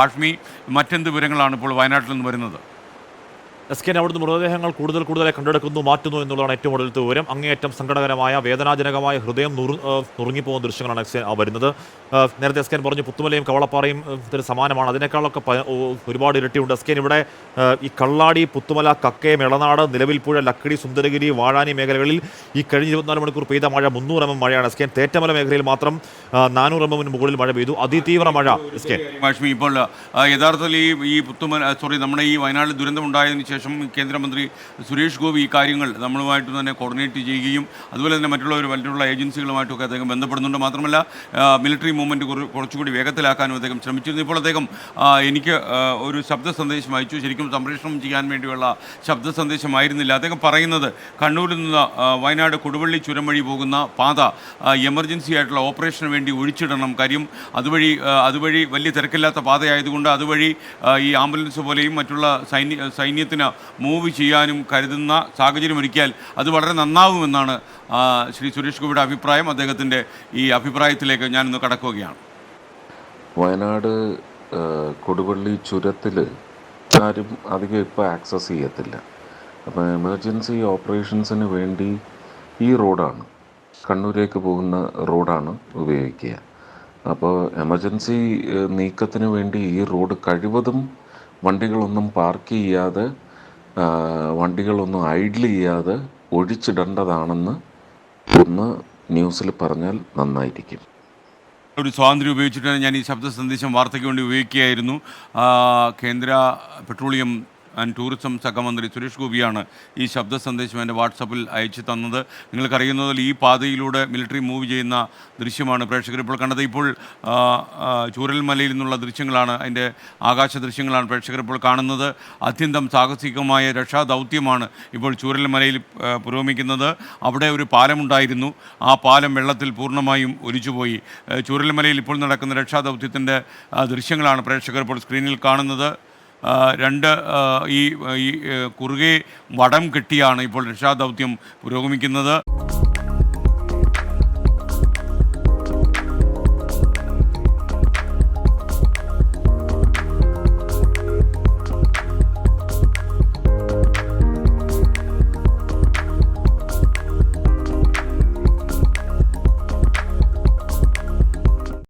കാശ്മി മറ്റെന്ത് വിവരങ്ങളാണ് ഇപ്പോൾ വയനാട്ടിൽ നിന്ന് വരുന്നത്? എസ് കെൻ അവിടുന്ന് മൃതദേഹങ്ങൾ കൂടുതൽ കൂടുതലായി കണ്ടെടുക്കുന്നു മാറ്റുന്നു എന്നുള്ളതാണ് ഏറ്റവും കൂടുതൽ വിവരം അങ്ങേയറ്റം സങ്കടകരമായ വേദനാജനകമായ ഹൃദയം നുറു നുറുങ്ങിപ്പോകുന്ന ദൃശ്യങ്ങളാണ് എസ് കെ വരുന്നത് നേരത്തെ എസ് കെൻ പറഞ്ഞു പുത്തുമലയും കവളപ്പാറയും ഇതിന് സമാനമാണ് അതിനേക്കാളൊക്കെ ഒരുപാട് ഇരട്ടിയുണ്ട് എസ് കെൻ ഇവിടെ ഈ കള്ളാടി പുത്തുമല കക്കയം ഇളനാട് പുഴ ലക്കിടി സുന്ദരഗിരി വാഴാനി മേഖലകളിൽ ഈ കഴിഞ്ഞ ഇരുപത്തിനാല് മണിക്കൂർ പെയ്ത മഴ മുന്നൂറ് എം എം മഴയാണ് എസ് കെൻ തേറ്റമല മേഖലയിൽ മാത്രം നാനൂറ് എം എമ്മിന് മുകളിൽ മഴ പെയ്തു അതിതീവ്ര മഴ എസ് കെ ഇപ്പോൾ യഥാർത്ഥത്തിൽ ഈ ഈ പുത്തുമല സോറി നമ്മുടെ ഈ വയനാട്ടിൽ ദുരന്തമുണ്ടായതിനു ശേഷം കേന്ദ്രമന്ത്രി സുരേഷ് ഗോപി ഈ കാര്യങ്ങൾ നമ്മളുമായിട്ട് തന്നെ കോർഡിനേറ്റ് ചെയ്യുകയും അതുപോലെ തന്നെ മറ്റുള്ളവർ മറ്റുള്ള ഏജൻസികളുമായിട്ടൊക്കെ അദ്ദേഹം ബന്ധപ്പെടുന്നുണ്ട്. മാത്രമല്ല മിലിറ്ററി മൂവ്മെന്റ് കുറച്ചുകൂടി വേഗത്തിലാക്കാനും അദ്ദേഹം ശ്രമിച്ചിരുന്നു. ഇപ്പോൾ അദ്ദേഹം എനിക്ക് ഒരു ശബ്ദ സന്ദേശം അയച്ചു. ശരിക്കും സംപ്രേഷണം ചെയ്യാൻ വേണ്ടിയുള്ള ശബ്ദ സന്ദേശമായിരുന്നില്ല. അദ്ദേഹം പറയുന്നത് കണ്ണൂരിൽ നിന്ന് വയനാട് കൊടുവള്ളി ചുരം വഴി പോകുന്ന പാത എമർജൻസി ആയിട്ടുള്ള ഓപ്പറേഷന് വേണ്ടി ഒഴിച്ചിടണം. കാര്യം അതുവഴി അതുവഴി വലിയ തിരക്കില്ലാത്ത പാതയായതുകൊണ്ട് അതുവഴി ഈ ആംബുലൻസ് പോലെയും മറ്റുള്ള സൈന്യ സൈന്യത്തിന് മൂവ് ചെയ്യാനും കരുതുന്ന സാഹചര്യം ഒരുക്കിയാൽ അത് വളരെ നന്നാവുമെന്നാണ് ശ്രീ സുരേഷ് ഗോപിയുടെ അഭിപ്രായം. അദ്ദേഹത്തിന്റെ ഈ അഭിപ്രായത്തിലേക്ക് ഞാനിന്ന് കടക്കുകയാണ്. വയനാട് കൊടുവള്ളി ചുരത്തിൽ ആരും അധികം ഇപ്പോൾ ആക്സസ് ചെയ്യത്തില്ല. അപ്പോൾ എമർജൻസി ഓപ്പറേഷൻസിന് വേണ്ടി ഈ റോഡാണ് കണ്ണൂരേക്ക് പോകുന്ന റോഡാണ് ഉപയോഗിക്കുക. അപ്പോൾ എമർജൻസി നീക്കത്തിന് വേണ്ടി ഈ റോഡ് കഴിവതും വണ്ടികളൊന്നും പാർക്ക് ചെയ്യാതെ വണ്ടികളൊന്നും ഐഡിൽ ചെയ്യാതെ ഒഴിച്ചിടേണ്ടതാണെന്ന് ഒന്ന് ന്യൂസിൽ പറഞ്ഞാൽ നന്നായിരിക്കും. ഒരു സ്വാതന്ത്ര്യം ഉപയോഗിച്ചിട്ടാണ് ഞാൻ ഈ ശബ്ദ സന്ദേശം വാർത്തയ്ക്ക് വേണ്ടി ഉപയോഗിക്കുകയായിരുന്നു. കേന്ദ്ര പെട്രോളിയം ആൻഡ് ടൂറിസം സഹമന്ത്രി സുരേഷ് ഗോപിയാണ് ഈ ശബ്ദ സന്ദേശം എന്റെ വാട്സപ്പിൽ അയച്ചു തന്നത്. നിങ്ങൾക്കറിയുന്നതിൽ ഈ പാതയിലൂടെ മിലിറ്ററി മൂവ് ചെയ്യുന്ന ദൃശ്യമാണ് പ്രേക്ഷകർ ഇപ്പോൾ കണ്ടത്. ഇപ്പോൾ ചൂരൽമലയിൽ നിന്നുള്ള ദൃശ്യങ്ങളാണ് അതിന്റെ ആകാശ ദൃശ്യങ്ങളാണ് പ്രേക്ഷകർ ഇപ്പോൾ കാണുന്നത്. അത്യന്തം സാഹസികമായ രക്ഷാ ദൗത്യമാണ് ഇപ്പോൾ ചൂരൽമലയിൽ പുരോഗമിക്കുന്നത്. അവിടെ ഒരു പാലമുണ്ടായിരുന്നു. ആ പാലം വെള്ളത്തിൽ പൂർണമായും ഒലിച്ചുപോയി. ചൂരൽമലയിൽ ഇപ്പോൾ നടക്കുന്ന രക്ഷാ ദൗത്യത്തിന്റെ ദൃശ്യങ്ങളാണ് പ്രേക്ഷകർ ഇപ്പോൾ സ്ക്രീനിൽ കാണുന്നത്. രണ്ട് ഈ കുറുകെ വടം കെട്ടിയാണ് ഇപ്പോൾ രക്ഷാദൗത്യം പുരോഗമിക്കുന്നത്.